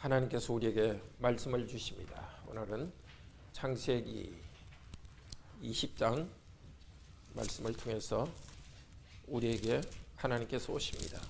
하나님께서 우리에게 말씀을 주십니다. 오늘은 창세기 20장 말씀을 통해서 우리에게 하나님께서 오십니다.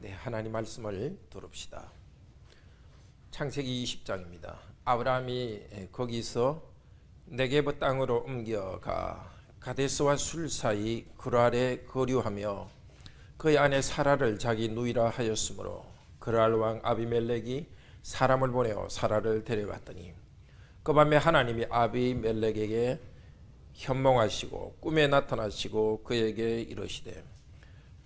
네, 하나님 말씀을 들읍시다. 창세기 20장입니다. 아브라함이 거기서 네게브 땅으로 옮겨가 가데스와 술 사이 그랄에 거류하며 그의 아내 사라를 자기 누이라 하였으므로 그랄 왕 아비멜렉이 사람을 보내어 사라를 데려갔더니 그 밤에 하나님이 아비멜렉에게 현몽하시고 꿈에 나타나시고 그에게 이르시되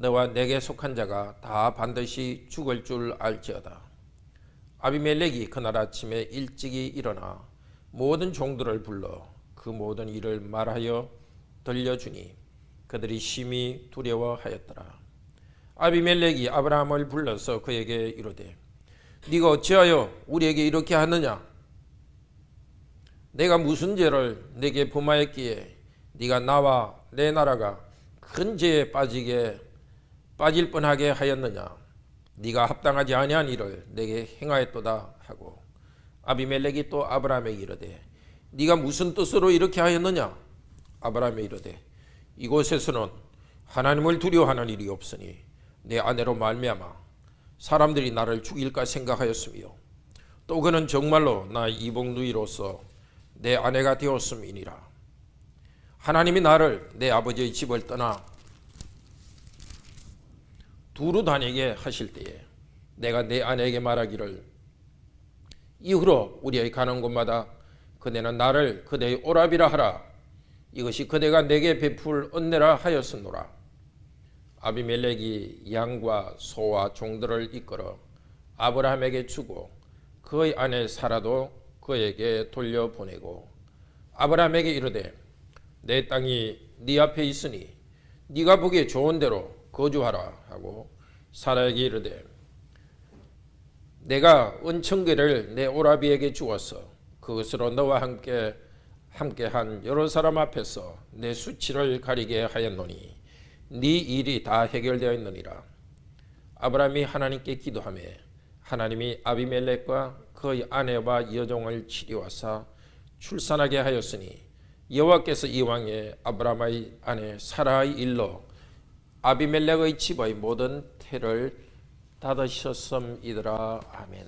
너와 내게 속한 자가 다 반드시 죽을 줄 알지어다. 아비멜렉이 그날 아침에 일찍이 일어나 모든 종들을 불러 그 모든 일을 말하여 들려주니 그들이 심히 두려워하였더라. 아비멜렉이 아브라함을 불러서 그에게 이르되 네가 어찌하여 우리에게 이렇게 하느냐? 내가 무슨 죄를 내게 범하였기에 네가 나와 내 나라가 큰 죄에 빠지게 빠질 뻔하게 하였느냐? 네가 합당하지 아니한 일을 내게 행하였도다 하고 아비멜렉이 또 아브라함에게 이르되 네가 무슨 뜻으로 이렇게 하였느냐? 아브라함이 이르되 이곳에서는 하나님을 두려워하는 일이 없으니 내 아내로 말미암아 사람들이 나를 죽일까 생각하였으며 또 그는 정말로 나 이복 누이로서 내 아내가 되었음이니라. 하나님이 나를 내 아버지의 집을 떠나 두루 다니게 하실 때에 내가 내 아내에게 말하기를 이후로 우리의 가는 곳마다 그대는 나를 그대의 오랍이라 하라. 이것이 그대가 내게 베풀 은혜라 하였으노라. 아비멜렉이 양과 소와 종들을 이끌어 아브라함에게 주고 그의 아내 사라도 그에게 돌려보내고 아브라함에게 이르되 내 땅이 네 앞에 있으니 네가 보기에 좋은 대로 거주하라 하고 사라에게 이르되 내가 은청계를 내 오라비에게 주었어 그것으로 너와 함께 함께한 여러 사람 앞에서 내 수치를 가리게 하였노니 네 일이 다 해결되어 있느니라. 아브라함이 하나님께 기도하며 하나님이 아비멜렉과 그의 아내와 여종을 치료하사 출산하게 하였으니 여호와께서 이왕에 아브라함의 아내 사라의 일로 아비멜렉의 집의 모든 해를 닫으셨음이더라. 아멘.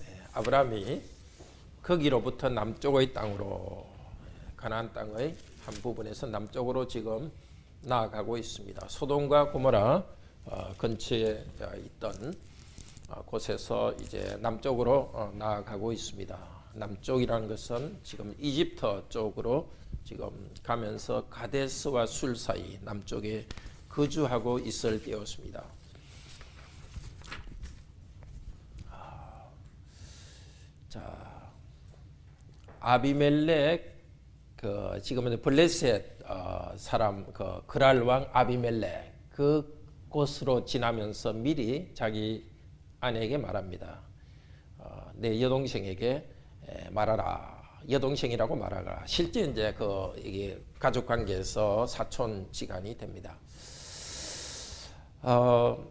네, 아브라함이 거기로부터 남쪽의 땅으로 가나안 땅의 한 부분에서 남쪽으로 지금 나아가고 있습니다. 소돔과 고모라 근처에 있던 어, 곳에서 이제 남쪽으로 어, 나아가고 있습니다. 남쪽이라는 것은 지금 이집트 쪽으로 지금 가면서 가데스와 술 사이 남쪽에 거주하고 있을 때였습니다. 아, 자, 아비멜렉 그 지금은 블레셋 어, 사람 그 그랄 왕 아비멜렉 그 곳으로 지나면서 미리 자기 아내에게 말합니다. 어, 내 여동생에게 에, 말하라. 여동생이라고 말하라. 실제 이제 그 이게 가족 관계에서 사촌 지간이 됩니다. 어,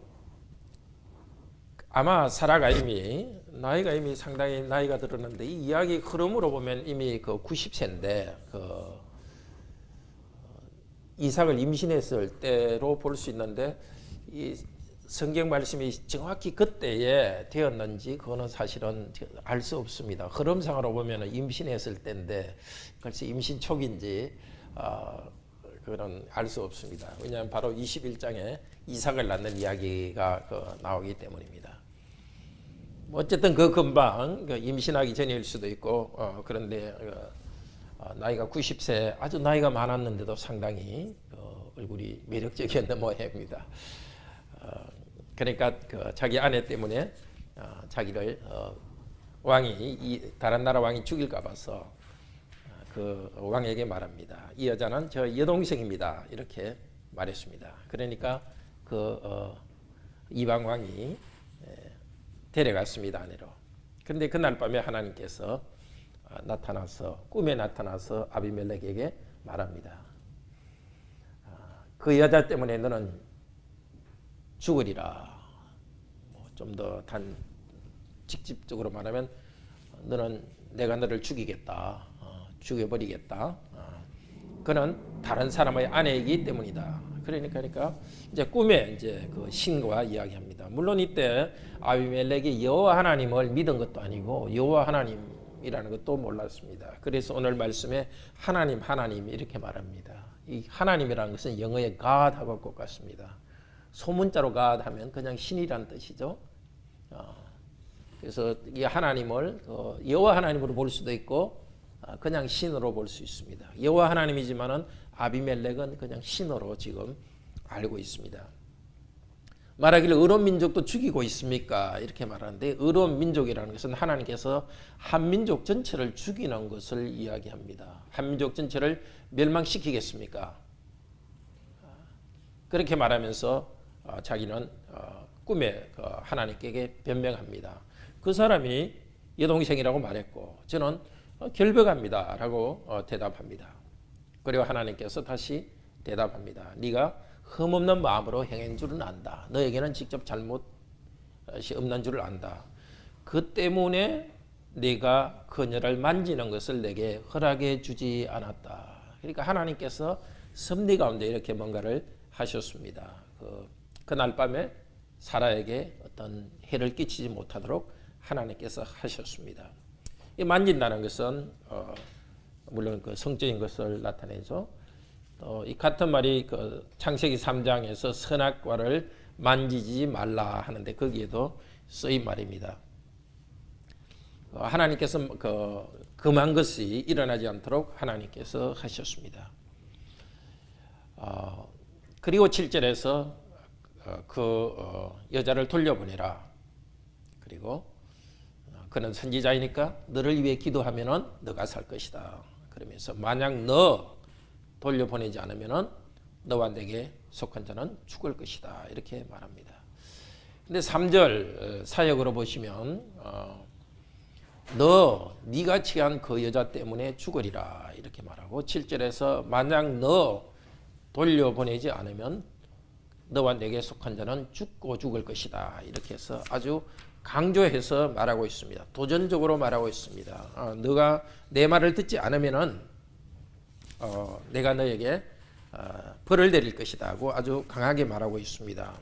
아마 사라가 이미 나이가 이미 상당히 나이가 들었는데 이 이야기 흐름으로 보면 이미 그 90세인데 그 어, 이삭을 임신했을 때로 볼 수 있는데 이 성경 말씀이 정확히 그때에 되었는지 그거는 사실은 알 수 없습니다. 흐름상으로 보면 임신했을 때인데 글쎄 임신 초기인지 어, 그건 알수 없습니다. 왜냐하면 바로 21장에 이삭을 낳는 이야기가 그 나오기 때문입니다. 뭐 어쨌든 그 금방 그 임신하기 전일 수도 있고 어, 그런데 어, 나이가 90세 아주 나이가 많았는데도 상당히 어, 얼굴이 매력적이었던 모양입니다. 어, 그러니까 그 자기 아내 때문에 어, 자기를 어, 왕이 이 다른 나라 왕이 죽일까 봐서 어, 그 왕에게 말합니다. 이 여자는 저 여동생입니다. 이렇게 말했습니다. 그러니까 그 어, 이방 왕이 에, 데려갔습니다 아내로. 그런데 그날 밤에 하나님께서 어, 나타나서 꿈에 나타나서 아비멜렉에게 말합니다. 아, 그 여자 때문에 너는 죽으리라. 뭐 좀더 단 직접적으로 말하면 너는 내가 너를 죽이겠다. 어, 죽여버리겠다. 어, 그는 다른 사람의 아내이기 때문이다. 그러니까, 그러니까 이제 꿈에 이제 그 신과 이야기합니다. 물론 이때 아비멜렉이 여호와 하나님을 믿은 것도 아니고 여호와 하나님이라는 것도 몰랐습니다. 그래서 오늘 말씀에 하나님 하나님 이렇게 말합니다. 이 하나님이라는 것은 영어의 God하고 똑같습니다. 소문자로 God 하면 그냥 신이란 뜻이죠. 어, 그래서 이 하나님을 어, 여호와 하나님으로 볼 수도 있고 어, 그냥 신으로 볼 수 있습니다. 여호와 하나님이지만은 아비멜렉은 그냥 신으로 지금 알고 있습니다. 말하기를 의로운 민족도 죽이고 있습니까? 이렇게 말하는데 의로운 민족이라는 것은 하나님께서 한 민족 전체를 죽이는 것을 이야기합니다. 한 민족 전체를 멸망시키겠습니까? 그렇게 말하면서 어, 자기는 어, 꿈에 그 하나님께 변명합니다. 그 사람이 여동생이라고 말했고 저는 어, 결백합니다라고 어, 대답합니다. 그리고 하나님께서 다시 대답합니다. 네가 흠없는 마음으로 행한 줄은 안다. 너에게는 직접 잘못이 없는 줄을 안다. 그 때문에 네가 그녀를 만지는 것을 내게 허락해 주지 않았다. 그러니까 하나님께서 섭리 가운데 이렇게 뭔가를 하셨습니다. 그, 그날 밤에 사라에게 어떤 해를 끼치지 못하도록 하나님께서 하셨습니다. 이 만진다는 것은 어, 물론 그 성적인 것을 나타내죠. 또 이 같은 말이 그 창세기 3장에서 선악과를 만지지 말라 하는데 거기에도 쓰인 말입니다. 어, 하나님께서 그 금한 것이 일어나지 않도록 하나님께서 하셨습니다. 어, 그리고 7절에서 어, 그 어, 여자를 돌려보내라. 그리고 어, 그는 선지자이니까 너를 위해 기도하면은 너가 살 것이다. 그러면서 만약 너 돌려보내지 않으면은 너와 내게 속한 자는 죽을 것이다. 이렇게 말합니다. 근데 3절 사역으로 보시면 어, 너 네가 취한 그 여자 때문에 죽으리라 이렇게 말하고 7절에서 만약 너 돌려보내지 않으면 너와 내게 속한 자는 죽고 죽을 것이다 이렇게 해서 아주 강조해서 말하고 있습니다. 도전적으로 말하고 있습니다. 어, 너가 내 말을 듣지 않으면은 어, 내가 너에게 어, 벌을 내릴 것이다고 아주 강하게 말하고 있습니다.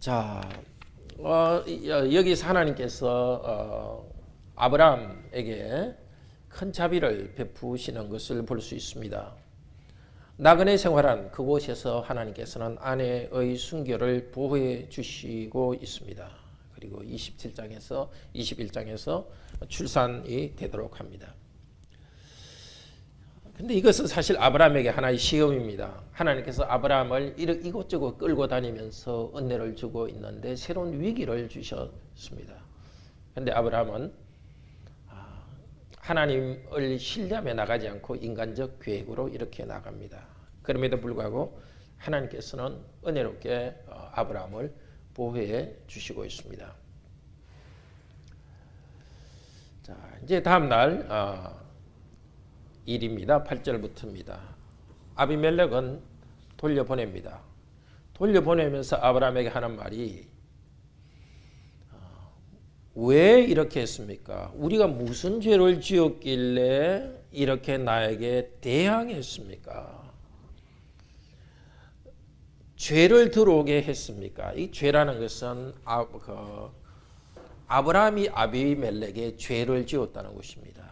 자, 어, 이- 어, 여기서 하나님께서 어, 아브라함에게 큰 자비를 베푸시는 것을 볼 수 있습니다. 나그네 생활한 그곳에서 하나님께서는 아내의 순결을 보호해 주시고 있습니다. 그리고 27장에서 21장에서 출산이 되도록 합니다. 근데 이것은 사실 아브라함에게 하나의 시험입니다. 하나님께서 아브라함을 이곳저곳 끌고 다니면서 은혜를 주고 있는데 새로운 위기를 주셨습니다. 근데 아브라함은 아, 하나님을 신뢰하며 나가지 않고 인간적 계획으로 이렇게 나갑니다. 그럼에도 불구하고 하나님께서는 은혜롭게 어, 아브라함을 보호해 주시고 있습니다. 자, 이제 다음 날 어, 일입니다. 8절부터입니다. 아비멜렉은 돌려보냅니다. 돌려보내면서 아브라함에게 하는 말이 어, 왜 이렇게 했습니까? 우리가 무슨 죄를 지었길래 이렇게 나에게 대항했습니까? 죄를 들어오게 했습니까? 이 죄라는 것은 아, 그, 아브라함이 아비멜렉에 죄를 지었다는 것입니다.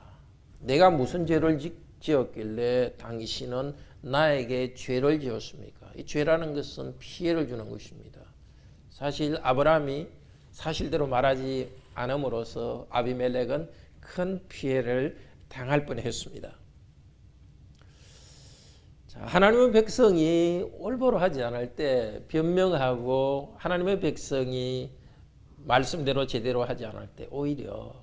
내가 무슨 죄를 지- 지었길래 당신은 나에게 죄를 지었습니까? 이 죄라는 것은 피해를 주는 것입니다. 사실 아브라함이 사실대로 말하지 않음으로써 아비멜렉은 큰 피해를 당할 뻔했습니다. 자, 하나님의 백성이 올바로 하지 않을 때 변명하고 하나님의 백성이 말씀대로 제대로 하지 않을 때 오히려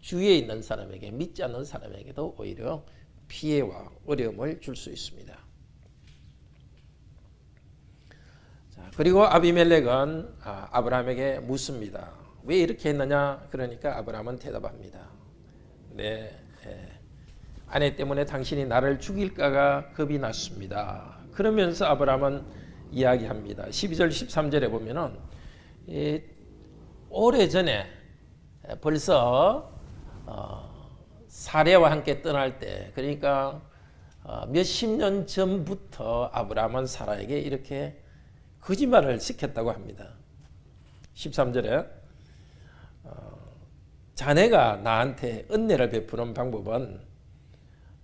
주위에 있는 사람에게 믿지 않는 사람에게도 오히려 피해와 어려움을 줄 수 있습니다. 자, 그리고 아비멜렉은 아, 아브라함에게 묻습니다. 왜 이렇게 했느냐? 그러니까 아브라함은 대답합니다. 네, 예. 아내 때문에 당신이 나를 죽일까가 겁이 났습니다. 그러면서 아브라함은 이야기합니다. 12절 13절에 보면은 이 오래전에 벌써 어, 사례와 함께 떠날 때 그러니까 어, 몇십 년 전부터 아브라함은 사라에게 이렇게 거짓말을 시켰다고 합니다. 13절에 어, 자네가 나한테 은혜를 베푸는 방법은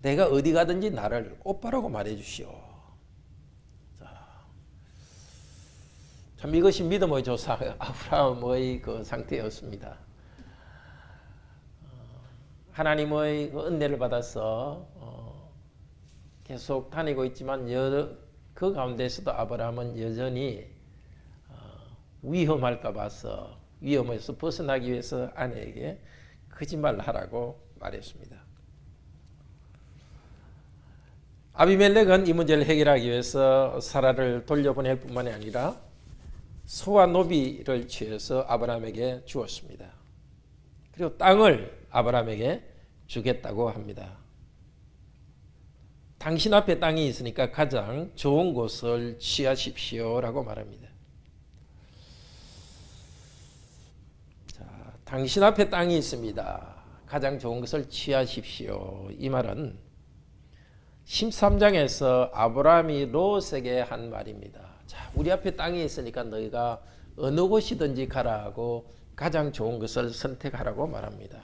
내가 어디 가든지 나를 오빠라고 말해 주시오. 참 이것이 믿음의 조사 아브라함의 그 상태였습니다. 어, 하나님의 그 은혜를 받아서 어, 계속 다니고 있지만 그 가운데서도 아브라함은 여전히 어, 위험할까 봐서 위험에서 벗어나기 위해서 아내에게 거짓말을 하라고 말했습니다. 아비멜렉은 이 문제를 해결하기 위해서 사라를 돌려보낼 뿐만이 아니라 소와 노비를 취해서 아브라함에게 주었습니다. 그리고 땅을 아브라함에게 주겠다고 합니다. 당신 앞에 땅이 있으니까 가장 좋은 곳을 취하십시오라고 말합니다. 자, 당신 앞에 땅이 있습니다. 가장 좋은 것을 취하십시오. 이 말은 13장에서 아브라함이 롯에게 한 말입니다. 자, 우리 앞에 땅이 있으니까 너희가 어느 곳이든지 가라고 가장 좋은 것을 선택하라고 말합니다.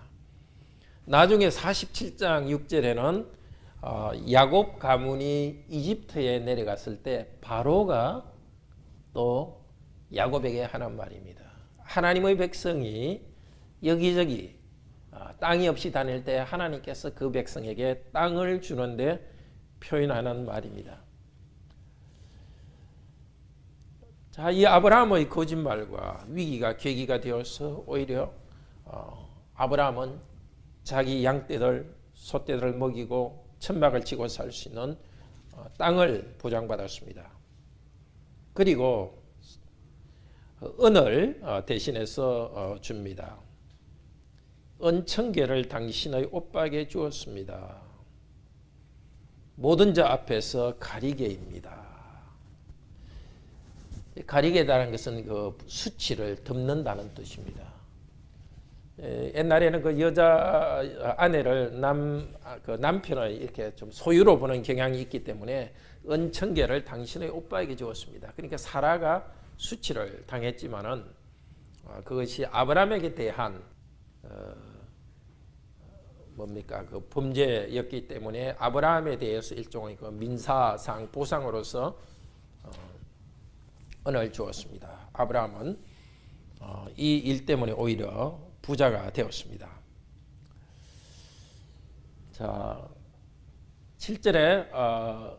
나중에 47장 6절에는 어, 야곱 가문이 이집트에 내려갔을 때 바로가 또 야곱에게 하는 말입니다. 하나님의 백성이 여기저기 어, 땅이 없이 다닐 때 하나님께서 그 백성에게 땅을 주는데 표현하는 말입니다. 자, 이 아브라함의 거짓말과 위기가 계기가 되어서 오히려 어, 아브라함은 자기 양떼들, 소떼들을 먹이고 천막을 치고 살 수 있는 어, 땅을 보장받았습니다. 그리고 은을 어, 대신해서 어, 줍니다. 은천계를 당신의 오빠에게 주었습니다. 모든 자 앞에서 가리개입니다. 가리개라는 것은 그 수치를 덮는다는 뜻입니다. 에, 옛날에는 그 여자 아내를 남, 아, 그 남편의 이렇게 좀 소유로 보는 경향이 있기 때문에 은천계를 당신의 오빠에게 주었습니다. 그러니까 사라가 수치를 당했지만은 어, 그것이 아브라함에게 대한 어, 뭡니까 그 범죄였기 때문에 아브라함에 대해서 일종의 그 민사상 보상으로서 어, 은을 주었습니다. 아브라함은 어, 이일 때문에 오히려 부자가 되었습니다. 자, 7절에 어,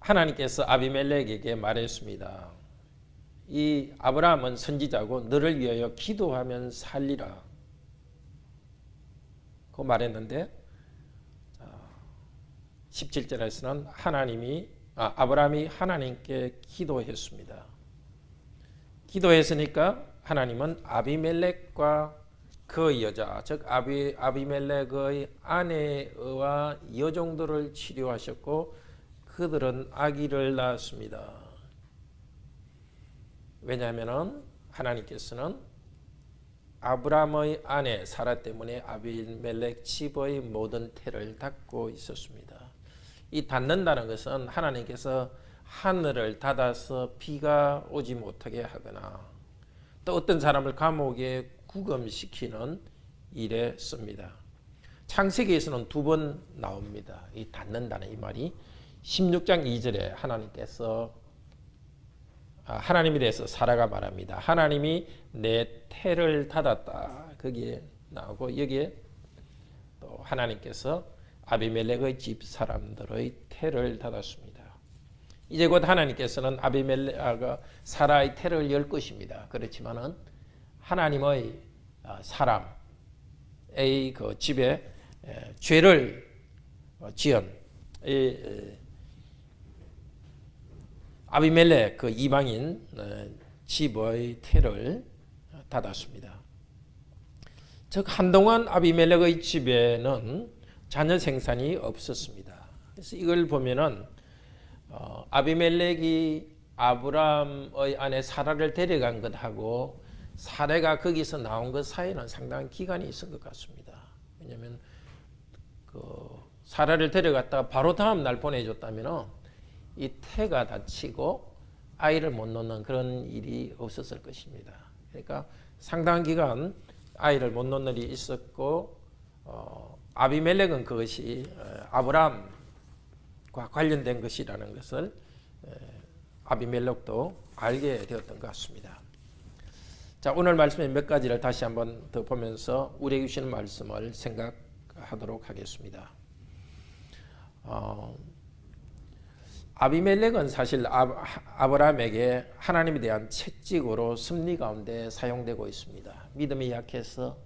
하나님께서 아비멜렉에게 말했습니다. 이 아브라함은 선지자고 너를 위하여 기도하면 살리라. 그 말했는데 17절에서는 하나님이 아, 아브라함이 하나님께 기도했습니다. 기도했으니까 하나님은 아비멜렉과 그 여자 즉 아비 아비멜렉의 아내와 여종들을 치료하셨고 그들은 아기를 낳았습니다. 왜냐하면은 하나님께서는 아브라함의 아내 사라 때문에 아비멜렉 집의 모든 태를 닫고 있었습니다. 이 닫는다는 것은 하나님께서 하늘을 닫아서 비가 오지 못하게 하거나 또 어떤 사람을 감옥에 구금시키는 일에 씁니다. 창세기에서는 두 번 나옵니다. 이 닫는다는 이 말이 16장 2절에 하나님께서 아, 하나님에 대해서 사라가 말합니다. 하나님이 내 태를 닫았다. 거기에 나오고 여기에 또 하나님께서 아비멜렉의 집 사람들의 태를 닫았습니다. 이제 곧 하나님께서는 아비멜렉 사라의 태를 열 것입니다. 그렇지만은 하나님의 아, 사람의 그 집에 죄를 어, 지은 아비멜렉 그 이방인 어, 집의 태를 닫았습니다. 즉 한동안 아비멜렉의 집에는 자녀 생산이 없었습니다. 그래서 이걸 보면은 어, 아비멜렉이 아브라함의 아내 사라를 데려간 것하고 사례가 거기서 나온 것 사이는 상당한 기간이 있은 것 같습니다. 왜냐하면 그 사라를 데려갔다가 바로 다음 날 보내줬다면은 이 태가 다치고 아이를 못 놓는 그런 일이 없었을 것입니다. 그러니까 상당한 기간 아이를 못 놓는 일이 있었고 어, 아비멜렉은 그것이 어, 아브라함과 관련된 것이라는 것을 에, 아비멜렉도 알게 되었던 것 같습니다. 자 오늘 말씀의 몇 가지를 다시 한번 더 보면서 우리에게 주시는 말씀을 생각하도록 하겠습니다. 어, 아비멜렉은 사실 아 브라함에게 하나님에 대한 채찍으로 섭리 가운데 사용되고 있습니다. 믿음이 약해서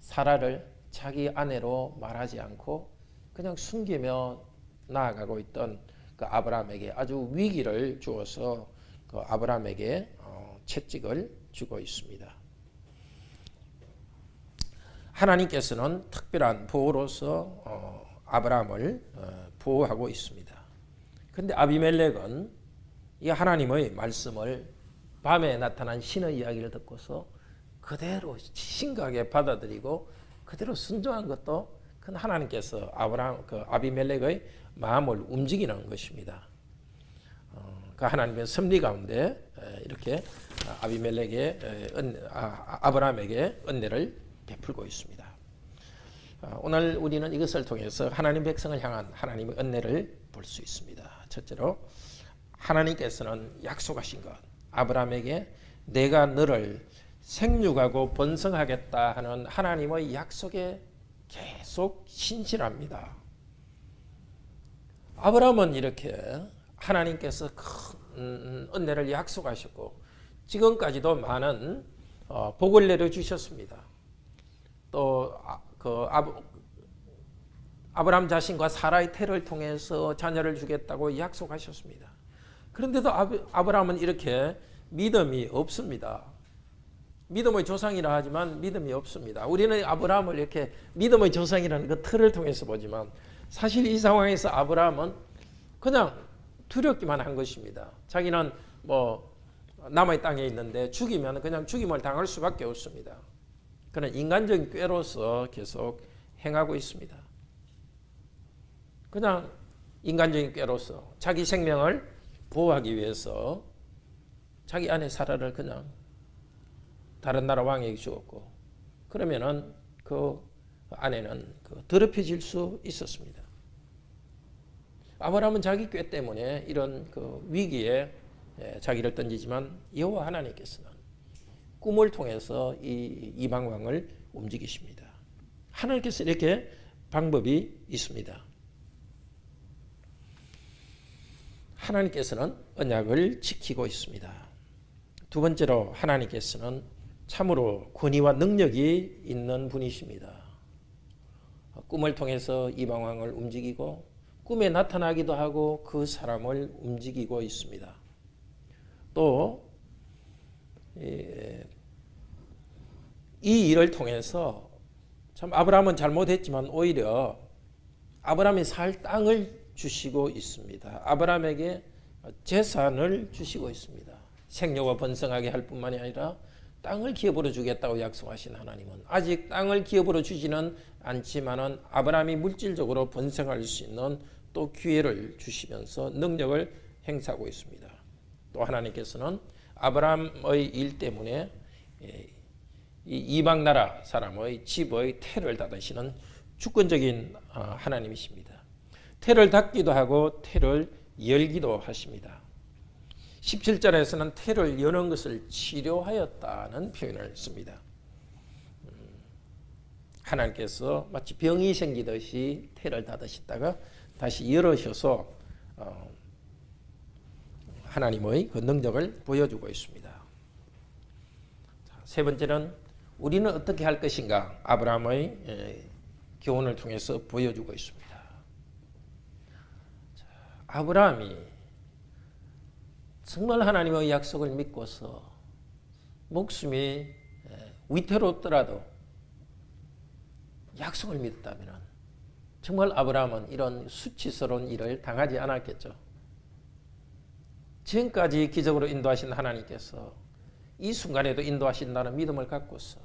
사라를 자기 아내로 말하지 않고 그냥 숨기며 나아가고 있던 그 아브라함에게 아주 위기를 주어서 그 아브라함에게 어, 채찍을 주고 있습니다. 하나님께서는 특별한 보호로서 어, 아브라함을 어, 보호하고 있습니다. 근데 아비멜렉은 이 하나님의 말씀을 밤에 나타난 신의 이야기를 듣고서 그대로 심각하게 받아들이고 그대로 순종한 것도 큰 하나님께서 아브라함 그 아비멜렉의 마음을 움직이는 것입니다. 어, 그 하나님의 섭리 가운데 이렇게 아비멜렉의 은, 아, 아브라함에게 은혜를 베풀고 있습니다. 어, 오늘 우리는 이것을 통해서 하나님 백성을 향한 하나님의 은혜를 볼 수 있습니다. 첫째로 하나님께서는 약속하신 것 아브라함에게 내가 너를 생육하고 번성하겠다 하는 하나님의 약속에 계속 신실합니다. 아브라함은 이렇게 하나님께서 큰 은혜를 약속하셨고 지금까지도 많은 어, 복을 내려 주셨습니다. 또 그 아브라함 자신과 사라의 태를 통해서 자녀를 주겠다고 약속하셨습니다. 그런데도 아브라함은 이렇게 믿음이 없습니다. 믿음의 조상이라 하지만 믿음이 없습니다. 우리는 아브라함을 이렇게 믿음의 조상이라는 그 틀을 통해서 보지만 사실 이 상황에서 아브라함은 그냥 두렵기만 한 것입니다. 자기는 뭐 남의 땅에 있는데 죽이면 그냥 죽임을 당할 수밖에 없습니다. 그런 인간적인 꾀로서 계속 행하고 있습니다. 그냥 인간적인 꾀로서 자기 생명을 보호하기 위해서 자기 아내 사라를 그냥 다른 나라 왕에게 죽었고 그러면은 그 아내는 그 더럽혀질 수 있었습니다. 아브라함은 자기 꾀 때문에 이런 그 위기에 예, 자기를 던지지만 여호와 하나님께서는 꿈을 통해서 이 이방 왕을 움직이십니다. 하나님께서 이렇게 방법이 있습니다. 하나님께서는 언약을 지키고 있습니다. 두 번째로 하나님께서는 참으로 권위와 능력이 있는 분이십니다. 꿈을 통해서 이방 왕을 움직이고 꿈에 나타나기도 하고 그 사람을 움직이고 있습니다. 또 이 일을 통해서 참 아브라함은 잘못했지만 오히려 아브라함이 살 땅을 주시고 있습니다. 아브라함에게 재산을 주시고 있습니다. 생녀가 번성하게 할 뿐만이 아니라 땅을 기업으로 주겠다고 약속하신 하나님은 아직 땅을 기업으로 주지는 않지만은 아브라함이 물질적으로 번성할 수 있는 또 기회를 주시면서 능력을 행사하고 있습니다. 또 하나님께서는 아브라함의 일 때문에 이방 나라 사람의 집의 태를 닫으시는 주권적인 어, 하나님이십니다. 태를 닫기도 하고 태를 열기도 하십니다. 17절에서는 태를 여는 것을 치료하였다는 표현을 씁니다. 음, 하나님께서 마치 병이 생기듯이 태를 닫으셨다가 다시 열으셔서 어, 하나님의 그 능력을 보여주고 있습니다. 세 번째는 우리는 어떻게 할 것인가 아브라함의 교훈을 통해서 보여주고 있습니다. 아브라함이 정말 하나님의 약속을 믿고서 목숨이 위태롭더라도 약속을 믿었다면 정말 아브라함은 이런 수치스러운 일을 당하지 않았겠죠. 지금까지 기적으로 인도하신 하나님께서 이 순간에도 인도하신다는 믿음을 갖고서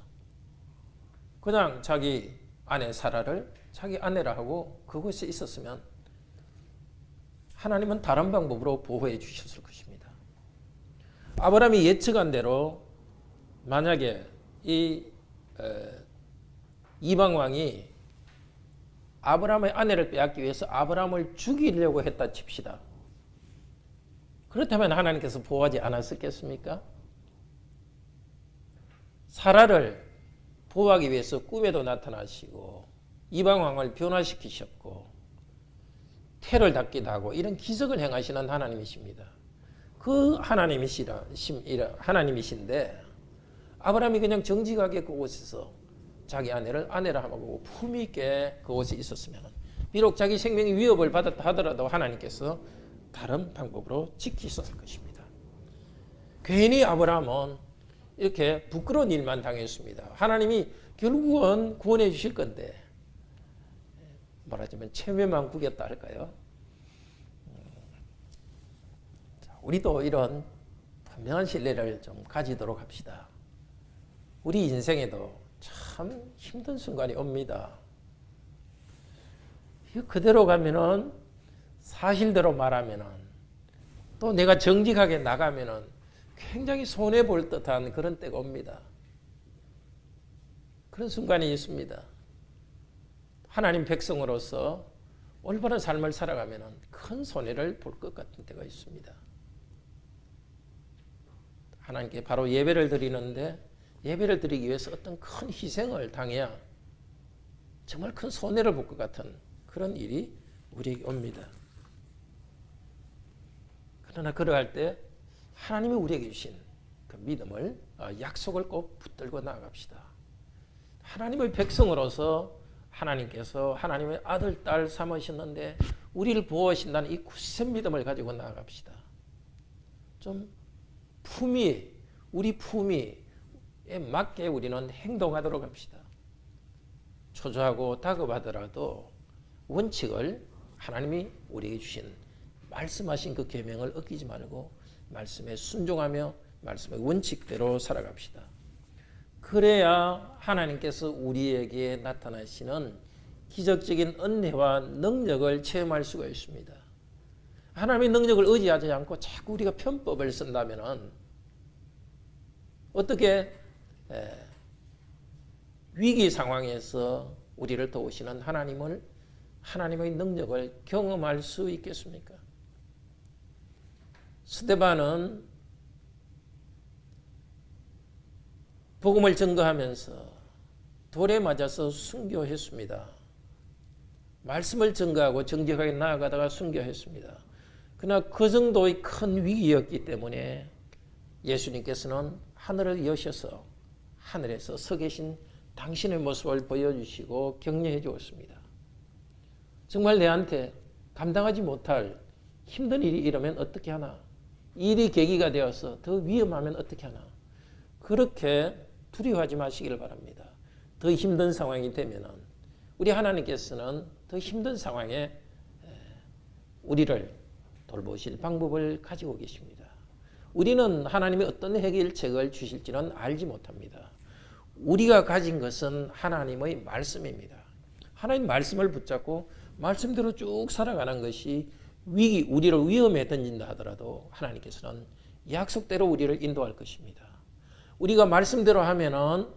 그냥 자기 아내 사라를 자기 아내라 하고 그곳에 있었으면 하나님은 다른 방법으로 보호해 주셨을 것입니다. 아브라함이 예측한 대로 만약에 이 이방 왕이 아브라함의 아내를 빼앗기 위해서 아브라함을 죽이려고 했다 칩시다. 그렇다면 하나님께서 보호하지 않았었겠습니까? 사라를 보호하기 위해서 꿈에도 나타나시고 이방 왕을 변화시키셨고 태를 닦기도 하고 이런 기적을 행하시는 하나님이십니다. 그 하나님이시라 하나님이신데 아브라함이 그냥 정직하게 그곳에서 자기 아내를 아내라 하고 품위 있게 그곳에 있었으면 비록 자기 생명이 위협을 받았다 하더라도 하나님께서 다른 방법으로 지키셨을 것입니다. 괜히 아브라함은 이렇게 부끄러운 일만 당했습니다. 하나님이 결국은 구원해 주실 건데 말하자면 체면만 구겼다 할까요? 우리도 이런 분명한 신뢰를 좀 가지도록 합시다. 우리 인생에도 참 힘든 순간이 옵니다. 그대로 가면은 사실대로 말하면은 또 내가 정직하게 나가면은 굉장히 손해 볼 듯한 그런 때가 옵니다. 그런 순간이 있습니다. 하나님 백성으로서 올바른 삶을 살아가면 큰 손해를 볼 것 같은 때가 있습니다. 하나님께 바로 예배를 드리는데 예배를 드리기 위해서 어떤 큰 희생을 당해야 정말 큰 손해를 볼 것 같은 그런 일이 우리에게 옵니다. 그러나 그러할 때 하나님이 우리에게 주신 그 믿음을 어, 약속을 꼭 붙들고 나아갑시다. 하나님의 백성으로서 하나님께서 하나님의 아들 딸 삼으셨는데 우리를 보호하신다는 이 굳센 믿음을 가지고 나아갑시다. 좀 품위 우리 품위에 맞게 우리는 행동하도록 합시다. 초조하고 다급하더라도 원칙을 하나님이 우리에게 주신 말씀하신 그 계명을 어기지 말고 말씀에 순종하며 말씀의 원칙대로 살아갑시다. 그래야 하나님께서 우리에게 나타나시는 기적적인 은혜와 능력을 체험할 수가 있습니다. 하나님의 능력을 의지하지 않고 자꾸 우리가 편법을 쓴다면 어떻게 에, 위기 상황에서 우리를 도우시는 하나님을 하나님의 능력을 경험할 수 있겠습니까? 스테반은 복음을 증거하면서 돌에 맞아서 순교했습니다. 말씀을 증거하고 정직하게 나아가다가 순교했습니다. 그러나 그 정도의 큰 위기였기 때문에 예수님께서는 하늘을 여셔서 하늘에서 서 계신 당신의 모습을 보여주시고 격려해 주었습니다. 정말 내한테 감당하지 못할 힘든 일이 일어면 어떻게 하나? 일이 계기가 되어서 더 위험하면 어떻게 하나? 그렇게 두려워하지 마시기를 바랍니다. 더 힘든 상황이 되면은 우리 하나님께서는 더 힘든 상황에 우리를 돌보실 방법을 가지고 계십니다. 우리는 하나님이 어떤 해결책을 주실지는 알지 못합니다. 우리가 가진 것은 하나님의 말씀입니다. 하나님 말씀을 붙잡고 말씀대로 쭉 살아가는 것이 위기, 우리를 위험에 던진다 하더라도 하나님께서는 약속대로 우리를 인도할 것입니다. 우리가 말씀대로 하면은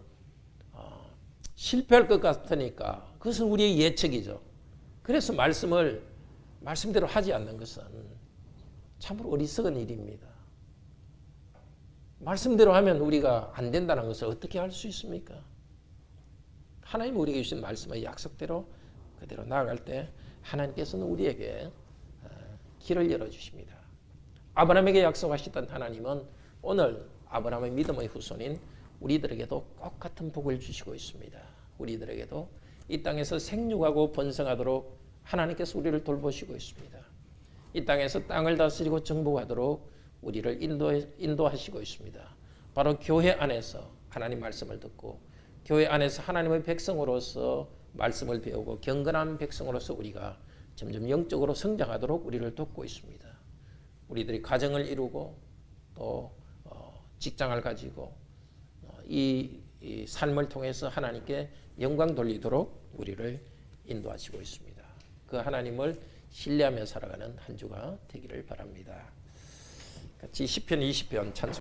어, 실패할 것 같으니까 그것은 우리의 예측이죠. 그래서 말씀을 말씀대로 하지 않는 것은 참으로 어리석은 일입니다. 말씀대로 하면 우리가 안 된다는 것을 어떻게 알 수 있습니까? 하나님 우리에게 주신 말씀의 약속대로 그대로 나아갈 때 하나님께서는 우리에게 어, 길을 열어 주십니다. 아브라함에게 약속하셨던 하나님은 오늘 아브라함의 믿음의 후손인 우리들에게도 똑같은 복을 주시고 있습니다. 우리들에게도 이 땅에서 생육하고 번성하도록 하나님께서 우리를 돌보시고 있습니다. 이 땅에서 땅을 다스리고 정복하도록 우리를 인도, 인도하시고 있습니다. 바로 교회 안에서 하나님 말씀을 듣고 교회 안에서 하나님의 백성으로서 말씀을 배우고 경건한 백성으로서 우리가 점점 영적으로 성장하도록 우리를 돕고 있습니다. 우리들이 가정을 이루고 또 어, 직장을 가지고 어, 이, 이 삶을 통해서 하나님께 영광 돌리도록 우리를 인도하시고 있습니다. 그 하나님을 신뢰하며 살아가는 한 주가 되기를 바랍니다. 같이 시편 20편 찬송